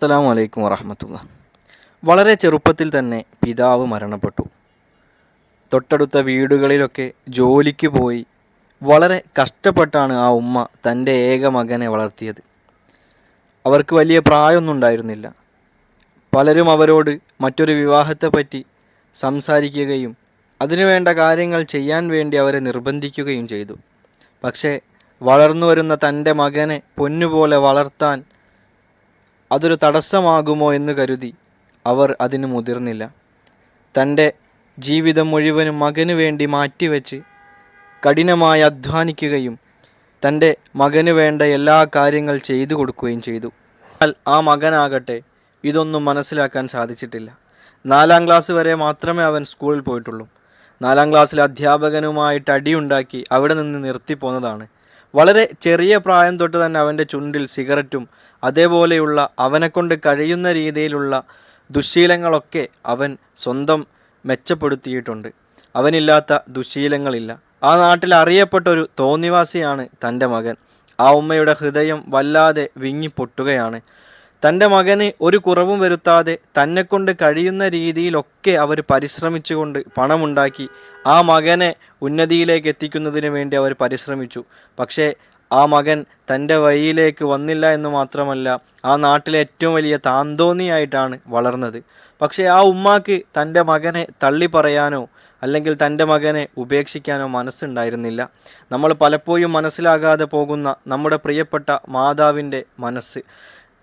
അസ്സലാമു വലൈക്കും വറഹമത്തുള്ള വളരെ ചെറുപ്പത്തിൽ തന്നെ പിതാവ് മരണപ്പെട്ടു. തൊട്ടടുത്ത വീടുകളിലൊക്കെ ജോലിക്ക് പോയി വളരെ കഷ്ടപ്പെട്ടാണ് ആ ഉമ്മ തന്റെ ഏക മകനെ വളർത്തിയത്. അവർക്ക് വലിയ പ്രായമൊന്നും ഉണ്ടായിരുന്നില്ല. പലരും അവരോട് മറ്റൊരു വിവാഹത്തെപ്പറ്റി സംസാരിക്കുകയും അതിനുവേണ്ട കാര്യങ്ങൾ ചെയ്യാൻ വേണ്ടി അവരെ നിർബന്ധിക്കുകയും ചെയ്തു. പക്ഷേ വളർന്നു വരുന്ന തന്റെ മകനെ പൊന്നുപോലെ വളർത്താൻ അതൊരു തടസ്സമാകുമോ എന്ന് കരുതി അവർ അതിന് മുതിർന്നില്ല. തന്റെ ജീവിതം മുഴുവനും മകന് വേണ്ടി മാറ്റിവെച്ച് കഠിനമായി അധ്വാനിക്കുകയും തന്റെ മകന് വേണ്ട എല്ലാ കാര്യങ്ങൾ ചെയ്തു കൊടുക്കുകയും ചെയ്തു. എന്നാൽ ആ മകനാകട്ടെ ഇതൊന്നും മനസ്സിലാക്കാൻ സാധിച്ചിട്ടില്ല. നാലാം ക്ലാസ് വരെ മാത്രമേ അവൻ സ്കൂളിൽ പോയിട്ടുള്ളൂ. നാലാം ക്ലാസ്സിൽ അധ്യാപകനുമായിട്ട് അടിയുണ്ടാക്കി അവിടെ നിന്ന് നിർത്തിപ്പോന്നതാണ് വളരെ ചെറിയ പ്രായം തൊട്ട് തന്നെ അവന്റെ ചുണ്ടിൽ സിഗരറ്റും അതേപോലെയുള്ള അവനെക്കൊണ്ട് കഴിയുന്ന രീതിയിലുള്ള ദുശീലങ്ങളൊക്കെ അവൻ സ്വന്തം മെച്ചപ്പെടുത്തിയിട്ടുണ്ട്. അവനില്ലാത്ത ദുശീലങ്ങളില്ല. ആ നാട്ടിൽ അറിയപ്പെട്ട ഒരു തോന്നിവാസിയാണ് തന്റെ മകൻ. ആ ഉമ്മയുടെ ഹൃദയം വല്ലാതെ വിങ്ങിപ്പൊട്ടുകയാണ് തന്റെ മകന് ഒരു കുറവും വരുത്താതെ തന്നെക്കൊണ്ട് കഴിയുന്ന രീതിയിലൊക്കെ അവർ പരിശ്രമിച്ചുകൊണ്ട് പണമുണ്ടാക്കി ആ മകനെ ഉന്നതിയിലേക്ക് എത്തിക്കുന്നതിന് വേണ്ടി അവർ പരിശ്രമിച്ചു. പക്ഷേ ആ മകൻ തന്റെ വഴിയിലേക്ക് വന്നില്ല എന്ന് മാത്രമല്ല ആ നാട്ടിലെ ഏറ്റവും വലിയ താന്തോന്നിയായിട്ടാണ് വളർന്നത്. പക്ഷേ ആ ഉമ്മാക്ക് തന്റെ മകനെ തള്ളി പറയാനോ അല്ലെങ്കിൽ തന്റെ മകനെ ഉപേക്ഷിക്കാനോ മനസ്സുണ്ടായിരുന്നില്ല. നമ്മൾ പലപ്പോഴും മനസ്സിലാകാതെ പോകുന്ന നമ്മുടെ പ്രിയപ്പെട്ട മാതാവിന്റെ മനസ്സ്.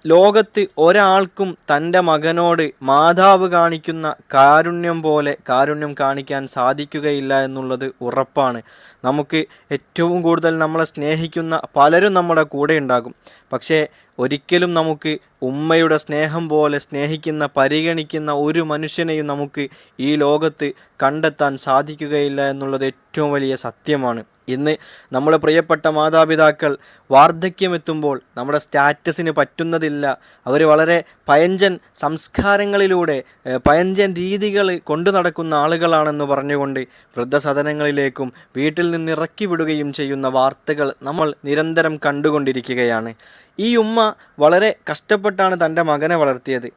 ലോകത്ത് ഒരാൾക്കും തന്റെ മകനോട് മാതാവ് കാണിക്കുന്ന കാരുണ്യം പോലെ കാരുണ്യം കാണിക്കാൻ സാധിക്കുകയില്ല എന്നുള്ളത് ഉറപ്പാണ്. നമുക്ക് ഏറ്റവും കൂടുതൽ നമ്മളെ സ്നേഹിക്കുന്ന പലരും നമ്മുടെ കൂടെ ഉണ്ടാകും. പക്ഷേ ഒരിക്കലും നമുക്ക് ഉമ്മയുടെ സ്നേഹം പോലെ സ്നേഹിക്കുന്ന പരിഗണിക്കുന്ന ഒരു മനുഷ്യനെയും നമുക്ക് ഈ ലോകത്ത് കണ്ടെത്താൻ സാധിക്കുകയില്ല എന്നുള്ളത് ഏറ്റവും വലിയ സത്യമാണ്. ഇന്ന് നമ്മുടെ പ്രിയപ്പെട്ട മാതാപിതാക്കൾ വാർദ്ധക്യമെത്തുമ്പോൾ നമ്മുടെ സ്റ്റാറ്റസിന് പറ്റുന്നതില്ല. അവർ വളരെ പയഞ്ചൻ സംസ്കാരങ്ങളിലൂടെ പയഞ്ചൻ രീതികൾ കൊണ്ടു നടക്കുന്ന ആളുകളാണെന്ന് പറഞ്ഞുകൊണ്ട് വൃദ്ധസദനങ്ങളിലേക്കും വീട്ടിൽ നിന്ന് ഇറക്കി വിടുകയും ചെയ്യുന്ന വാർത്തകൾ നമ്മൾ നിരന്തരം കണ്ടുകൊണ്ടിരിക്കുകയാണ്. ഈ ഉമ്മ വളരെ കഷ്ടപ്പെട്ടാണ് തന്റെ മകനെ വളർത്തിയത്.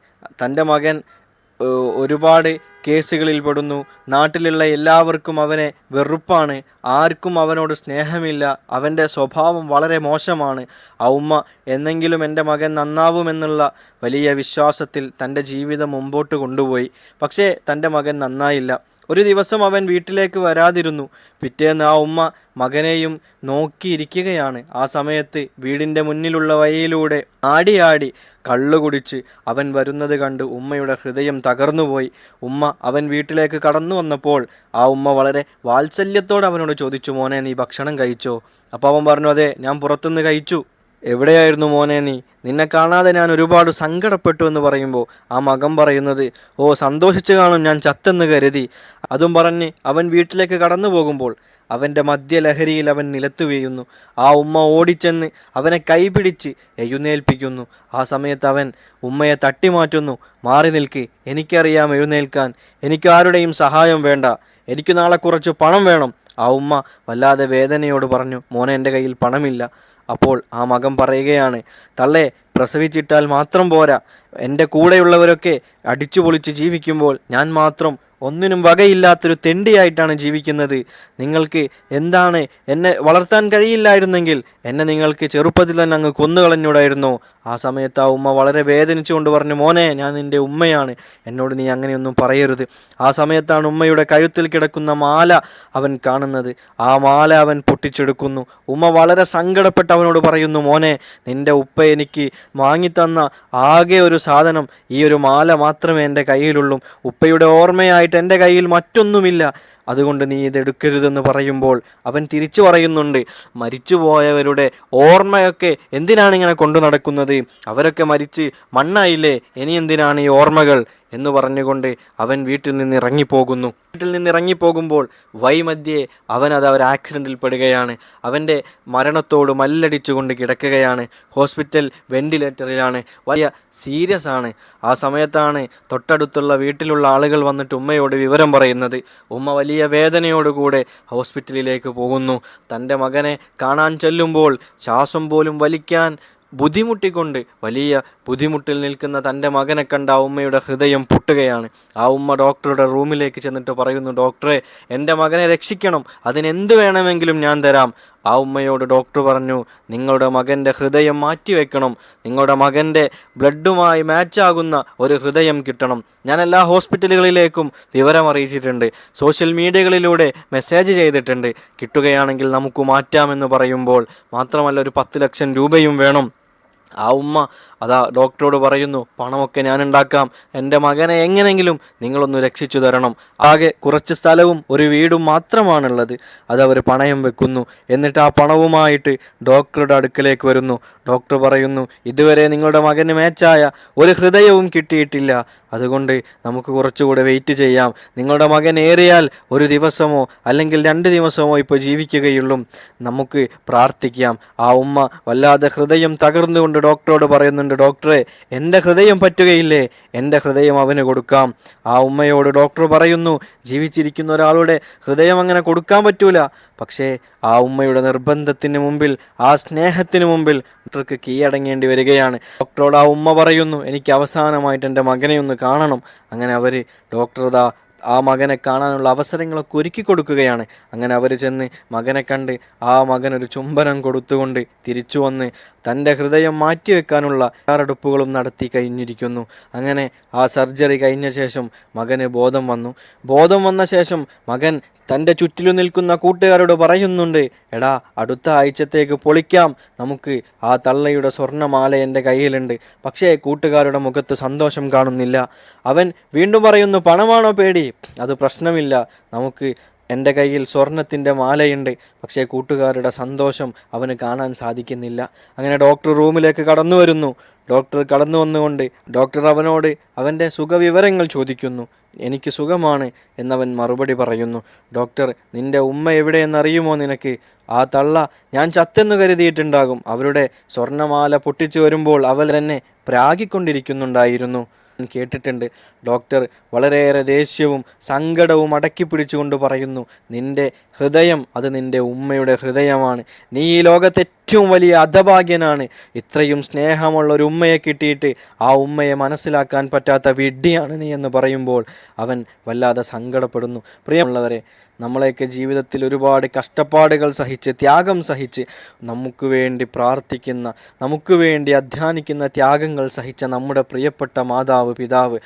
തന്റെ മകൻ ഒരുപാട് കേസുകളിൽ പെടുന്നു. നാട്ടിലുള്ള എല്ലാവർക്കും അവനെ വെറുപ്പാണ്. ആർക്കും അവനോട് സ്നേഹമില്ല. അവന്റെ സ്വഭാവം വളരെ മോശമാണ്. ആ ഉമ്മ എന്നെങ്കിലും എന്റെ മകൻ നന്നാവുമെന്നുള്ള വലിയ വിശ്വാസത്തിൽ തന്റെ ജീവിതം മുമ്പോട്ട് കൊണ്ടുപോയി. പക്ഷേ തന്റെ മകൻ നന്നായില്ല. ഒരു ദിവസം അവൻ വീട്ടിലേക്ക് വരാതിരുന്നു. പിറ്റേന്ന് ആ ഉമ്മ മകനെയും നോക്കിയിരിക്കുകയാണ്. ആ സമയത്ത് വീടിന്റെ മുന്നിലുള്ള വഴിയിലൂടെ ആടിയാടി ആടി കള്ളു കുടിച്ച് അവൻ വരുന്നത് കണ്ട് ഉമ്മയുടെ ഹൃദയം തകർന്നുപോയി. ഉമ്മ അവൻ വീട്ടിലേക്ക് കടന്നു വന്നപ്പോൾ ആ ഉമ്മ വളരെ വാത്സല്യത്തോടെ അവനോട് ചോദിച്ചു മോനെ നീ ഭക്ഷണം കഴിച്ചോ? അപ്പോൾ അവൻ പറഞ്ഞു അതെ ഞാൻ പുറത്തുനിന്ന് കഴിച്ചു. എവിടെയായിരുന്നു മോനെ നീ? നിന്നെ കാണാതെ ഞാൻ ഒരുപാട് സങ്കടപ്പെട്ടു എന്ന് പറയുമ്പോൾ ആ മകൻ പറയുന്നത് ഓ സന്തോഷിച്ചു കാണും ഞാൻ ചത്തെന്ന് കരുതി. അതും പറഞ്ഞ് അവൻ വീട്ടിലേക്ക് കടന്നു പോകുമ്പോൾ അവന്റെ മദ്യലഹരിയിൽ അവൻ നിലത്തു വീഴുന്നു. ആ ഉമ്മ ഓടിച്ചെന്ന് അവനെ കൈപിടിച്ച് എഴുന്നേൽപ്പിക്കുന്നു. ആ സമയത്ത് അവൻ ഉമ്മയെ തട്ടിമാറ്റുന്നു. മാറി നിൽക്ക്. എനിക്കറിയാം എഴുന്നേൽക്കാൻ. എനിക്കാരുടെയും സഹായം വേണ്ട. എനിക്ക് നാളെ കുറച്ച് പണം വേണം. ആ ഉമ്മ വല്ലാതെ വേദനയോട് പറഞ്ഞു മോനെ എന്റെ കയ്യിൽ പണമില്ല. അപ്പോൾ ആ മകൻ പറയുകയാണ് തള്ളേ പ്രസവിച്ചിട്ടാൽ മാത്രം പോരാ. എന്റെ കൂടെയുള്ളവരൊക്കെ അടിച്ചു പൊളിച്ച് ജീവിക്കുമ്പോൾ ഞാൻ മാത്രം ഒന്നിനും വകയില്ലാത്തൊരു തെണ്ടിയായിട്ടാണ് ജീവിക്കുന്നത്. നിങ്ങൾക്ക് എന്താണ് എന്നെ വളർത്താൻ കഴിയില്ലായിരുന്നെങ്കിൽ എന്നെ നിങ്ങൾക്ക് ചെറുപ്പത്തിൽ തന്നെ അങ്ങ് കൊന്നുകളഞ്ഞൂടായിരുന്നോ. ആ സമയത്ത് ആ ഉമ്മ വളരെ വേദനിച്ചുകൊണ്ട് പറഞ്ഞു മോനെ ഞാൻ നിന്റെ ഉമ്മയാണ്. എന്നോട് നീ അങ്ങനെയൊന്നും പറയരുത്. ആ സമയത്താണ് ഉമ്മയുടെ കഴുത്തിൽ കിടക്കുന്ന മാല അവൻ കാണുന്നത്. ആ മാല അവൻ പൊട്ടിച്ചെടുക്കുന്നു. ഉമ്മ വളരെ സങ്കടപ്പെട്ട് അവനോട് പറയുന്നു മോനെ നിന്റെ ഉപ്പ എനിക്ക് വാങ്ങിത്തന്ന ആകെ ഒരു സാധനം ഈ ഒരു മാല മാത്രമേ എന്റെ കയ്യിലുള്ളൂ. ഉപ്പയുടെ ഓർമ്മയായിട്ട് എന്റെ കയ്യിൽ മറ്റൊന്നുമില്ല. അതുകൊണ്ട് നീ ഇതെടുക്കരുതെന്ന് പറയുമ്പോൾ അവൻ തിരിച്ചു പറയുന്നുണ്ട് മരിച്ചുപോയവരുടെ ഓർമ്മയൊക്കെ എന്തിനാണ് ഇങ്ങനെ കൊണ്ടു നടക്കുന്നത്? അവരൊക്കെ മരിച്ച് മണ്ണായില്ലേ? ഇനി എന്തിനാണ് ഈ ഓർമ്മകൾ? എന്ന് പറഞ്ഞുകൊണ്ട് അവൻ വീട്ടിൽ നിന്ന് ഇറങ്ങിപ്പോകുന്നു വീട്ടിൽ നിന്ന് ഇറങ്ങിപ്പോകുമ്പോൾ വൈമധ്യേ അത് ഒരു ആക്സിഡന്റിൽ പെടുകയാണ്. അവന്റെ മരണത്തോട് മല്ലടിച്ചുകൊണ്ട് കിടക്കുകയാണ്. ഹോസ്പിറ്റൽ വെന്റിലേറ്ററിലാണ്. വലിയ സീരിയസ് ആണ്. ആ സമയത്താണ് തൊട്ടടുത്തുള്ള വീട്ടിലുള്ള ആളുകൾ വന്നിട്ട് ഉമ്മയോട് വിവരം പറയുന്നത്. ഉമ്മ വലിയ വേദനയോടുകൂടെ ഹോസ്പിറ്റലിലേക്ക് പോകുന്നു. തന്റെ മകനെ കാണാൻ ചെല്ലുമ്പോൾ ശ്വാസം പോലും വലിക്കാൻ ബുദ്ധിമുട്ടിക്കൊണ്ട് വലിയ ബുദ്ധിമുട്ടിൽ നിൽക്കുന്ന തന്റെ മകനെ കണ്ട ആ ഉമ്മയുടെ ഹൃദയം പൊട്ടുകയാണ്. ആ ഉമ്മ ഡോക്ടറുടെ റൂമിലേക്ക് ചെന്നിട്ട് പറയുന്നു ഡോക്ടറെ എന്റെ മകനെ രക്ഷിക്കണം. അതിനെന്ത് വേണമെങ്കിലും ഞാൻ തരാം. ആ ഉമ്മയോട് ഡോക്ടർ പറഞ്ഞു നിങ്ങളുടെ മകന്റെ ഹൃദയം മാറ്റിവെക്കണം. നിങ്ങളുടെ മകന്റെ ബ്ലഡുമായി മാച്ചാകുന്ന ഒരു ഹൃദയം കിട്ടണം. ഞാൻ എല്ലാ ഹോസ്പിറ്റലുകളിലേക്കും വിവരം അറിയിച്ചിട്ടുണ്ട്. സോഷ്യൽ മീഡിയകളിലൂടെ മെസ്സേജ് ചെയ്തിട്ടുണ്ട്. കിട്ടുകയാണെങ്കിൽ നമുക്ക് മാറ്റാമെന്ന് പറയുമ്പോൾ മാത്രമല്ല ഒരു പത്ത് ലക്ഷം രൂപയും വേണം. ആ ഉമ്മ അതാ ഡോക്ടറോട് പറയുന്നു പണമൊക്കെ ഞാൻ ഉണ്ടാക്കാം എന്റെ മകനെ എങ്ങനെങ്കിലും നിങ്ങളൊന്ന് രക്ഷിച്ചു തരണം. ആകെ കുറച്ച് സ്ഥലവും ഒരു വീടും മാത്രമാണുള്ളത്. അത് അവർ പണയം വെക്കുന്നു. എന്നിട്ട് ആ പണവുമായിട്ട് ഡോക്ടറുടെ അടുക്കലേക്ക് വരുന്നു. ഡോക്ടർ പറയുന്നു ഇതുവരെ നിങ്ങളുടെ മകന് മേച്ചായ ഒരു ഹൃദയവും കിട്ടിയിട്ടില്ല. അതുകൊണ്ട് നമുക്ക് കുറച്ചുകൂടെ വെയിറ്റ് ചെയ്യാം. നിങ്ങളുടെ മകൻ ഏറിയാൽ ഒരു ദിവസമോ അല്ലെങ്കിൽ രണ്ട് ദിവസമോ ഇപ്പോൾ ജീവിക്കുകയുള്ളൂ. നമുക്ക് പ്രാർത്ഥിക്കാം. ആ ഉമ്മ വല്ലാതെ ഹൃദയം തകർന്നുകൊണ്ട് ഡോക്ടറോട് പറയുന്നുണ്ട് ഡോക്ടറെ എന്റെ ഹൃദയം പറ്റുകയില്ലേ? എന്റെ ഹൃദയം അവന് കൊടുക്കാം. ആ ഉമ്മയോട് ഡോക്ടർ പറയുന്നു ജീവിച്ചിരിക്കുന്ന ഒരാളുടെ ഹൃദയം അങ്ങനെ കൊടുക്കാൻ പറ്റൂല. പക്ഷേ ആ ഉമ്മയുടെ നിർബന്ധത്തിന് മുമ്പിൽ ആ സ്നേഹത്തിന് മുമ്പിൽ ഡോക്ടർക്ക് കീഴടങ്ങേണ്ടി വരികയാണ്. ഡോക്ടറോട് ആ ഉമ്മ പറയുന്നു എനിക്ക് അവസാനമായിട്ട് എന്റെ മകനെ ഒന്ന് കാണണം. അങ്ങനെ അവർ ഡോക്ടർ ദാ ആ മകനെ കാണാനുള്ള അവസരങ്ങളൊക്കെ ഒരുക്കി കൊടുക്കുകയാണ്. അങ്ങനെ അവർ ചെന്ന് മകനെ കണ്ട് ആ മകൻ ഒരു ചുംബനം കൊടുത്തുകൊണ്ട് തിരിച്ചു വന്ന് തന്റെ ഹൃദയം മാറ്റിവെക്കാനുള്ള തയ്യാറെടുപ്പുകളും നടത്തി കഴിഞ്ഞിരിക്കുന്നു. അങ്ങനെ ആ സർജറി കഴിഞ്ഞ ശേഷം മകന് ബോധം വന്നു. ബോധം വന്ന ശേഷം മകൻ തന്റെ ചുറ്റിലും നിൽക്കുന്ന കൂട്ടുകാരോട് പറയുന്നുണ്ട് എടാ അടുത്ത ആഴ്ചത്തേക്ക് പൊളിക്കാം. നമുക്ക് ആ തള്ളയുടെ സ്വർണമാല എന്റെ കയ്യിലുണ്ട്. പക്ഷേ കൂട്ടുകാരുടെ മുഖത്ത് സന്തോഷം കാണുന്നില്ല. അവൻ വീണ്ടും പറയുന്നു പണമാണോ പേടി? അത് പ്രശ്നമില്ല. നമുക്ക് എന്റെ കയ്യിൽ സ്വർണത്തിന്റെ മാലയുണ്ട്. പക്ഷേ കൂട്ടുകാരുടെ സന്തോഷം അവന് കാണാൻ സാധിക്കുന്നില്ല. അങ്ങനെ ഡോക്ടർ റൂമിലേക്ക് കടന്നു വരുന്നു. ഡോക്ടർ കടന്നു വന്നുകൊണ്ട് ഡോക്ടർ അവനോട് അവന്റെ സുഖവിവരങ്ങൾ ചോദിക്കുന്നു. എനിക്ക് സുഖമാണ് എന്നവൻ മറുപടി പറയുന്നു. ഡോക്ടർ നിന്റെ ഉമ്മ എവിടെയെന്നറിയുമോ നിനക്ക്? ആ തള്ള ഞാൻ ചത്തെന്ന് കരുതിയിട്ടുണ്ടാകും. അവരുടെ സ്വർണമാല പൊട്ടിച്ചു വരുമ്പോൾ അവൾ എന്നെ പ്രാഗിക്കൊണ്ടിരിക്കുന്നുണ്ടായിരുന്നു. കേട്ടിട്ടുണ്ട്. ഡോക്ടർ വളരെയേറെ ദേഷ്യവും സങ്കടവും അടക്കി പിടിച്ചുകൊണ്ട് പറയുന്നു നിന്റെ ഹൃദയം അത് നിന്റെ ഉമ്മയുടെ ഹൃദയമാണ്. നീ ഈ ലോകത്തെ ഏറ്റവും വലിയ അധഭാഗ്യനാണ്. ഇത്രയും സ്നേഹമുള്ള ഒരു ഉമ്മയെ കിട്ടിയിട്ട് ആ ഉമ്മയെ മനസ്സിലാക്കാൻ പറ്റാത്ത വിഡ്ഢിയാണ് നീ എന്ന് പറയുമ്പോൾ അവൻ വല്ലാതെ സങ്കടപ്പെടുന്നു. പ്രിയമുള്ളവരെ നമ്മളെയൊക്കെ ജീവിതത്തിൽ ഒരുപാട് കഷ്ടപ്പാടുകൾ സഹിച്ച് ത്യാഗം സഹിച്ച് നമുക്ക് വേണ്ടി പ്രാർത്ഥിക്കുന്ന നമുക്ക് വേണ്ടി അധ്വാനിക്കുന്ന ത്യാഗങ്ങൾ സഹിച്ച നമ്മുടെ പ്രിയപ്പെട്ട മാതാവ് പിതാവ്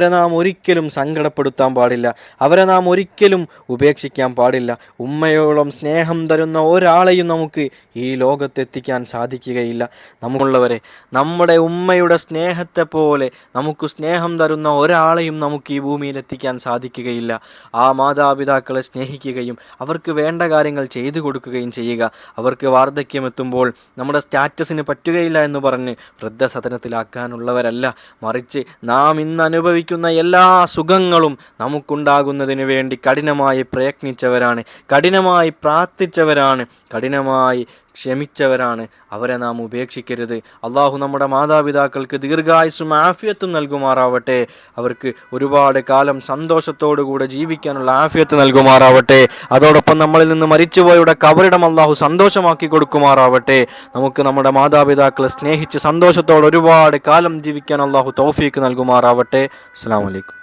അവരെ നാം ഒരിക്കലും സങ്കടപ്പെടുത്താൻ പാടില്ല. അവരെ നാം ഒരിക്കലും ഉപേക്ഷിക്കാൻ പാടില്ല. ഉമ്മയോളം സ്നേഹം തരുന്ന ഒരാളെയും നമുക്ക് ഈ ലോകത്തെത്തിക്കാൻ സാധിക്കുകയില്ല. നമ്മുള്ളവരെ നമ്മുടെ ഉമ്മയുടെ സ്നേഹത്തെ പോലെ നമുക്ക് സ്നേഹം തരുന്ന ഒരാളെയും നമുക്ക് ഈ ഭൂമിയിൽ എത്തിക്കാൻ സാധിക്കുകയില്ല. ആ മാതാപിതാക്കളെ സ്നേഹിക്കുകയും അവർക്ക് വേണ്ട കാര്യങ്ങൾ ചെയ്തു കൊടുക്കുകയും ചെയ്യുക. അവർക്ക് വാർദ്ധക്യം എത്തുമ്പോൾ നമ്മുടെ സ്റ്റാറ്റസിന് പറ്റുകയില്ല എന്ന് പറഞ്ഞ് വൃദ്ധസദനത്തിലാക്കാനുള്ളവരല്ല. മറിച്ച് നാം ഇന്ന് അനുഭവിക്കുന്ന എല്ലാ സുഖങ്ങളും നമുക്കുണ്ടാകുന്നതിന് വേണ്ടി കഠിനമായി പ്രയത്നിച്ചവരാണ്. കഠിനമായി പ്രാർത്ഥിച്ചവരാണ്. കഠിനമായി ക്ഷമിച്ചവരാണ്. അവരെ നാം ഉപേക്ഷിക്കരുത്. അള്ളാഹു നമ്മുടെ മാതാപിതാക്കൾക്ക് ദീർഘായുസും ആഫിയത്തും നൽകുമാറാവട്ടെ. അവർക്ക് ഒരുപാട് കാലം സന്തോഷത്തോടുകൂടെ ജീവിക്കാനുള്ള ആഫിയത്ത് നൽകുമാറാവട്ടെ. അതോടൊപ്പം നമ്മളിൽ നിന്ന് മരിച്ചുപോയുടെ കബറിടം അള്ളാഹു സന്തോഷമാക്കി കൊടുക്കുമാറാവട്ടെ. നമുക്ക് നമ്മുടെ മാതാപിതാക്കളെ സ്നേഹിച്ച് സന്തോഷത്തോടെ ഒരുപാട് കാലം ജീവിക്കാൻ അള്ളാഹു തോഫിക്ക് നൽകുമാറാവട്ടെ. അസ്സാം വലൈക്കും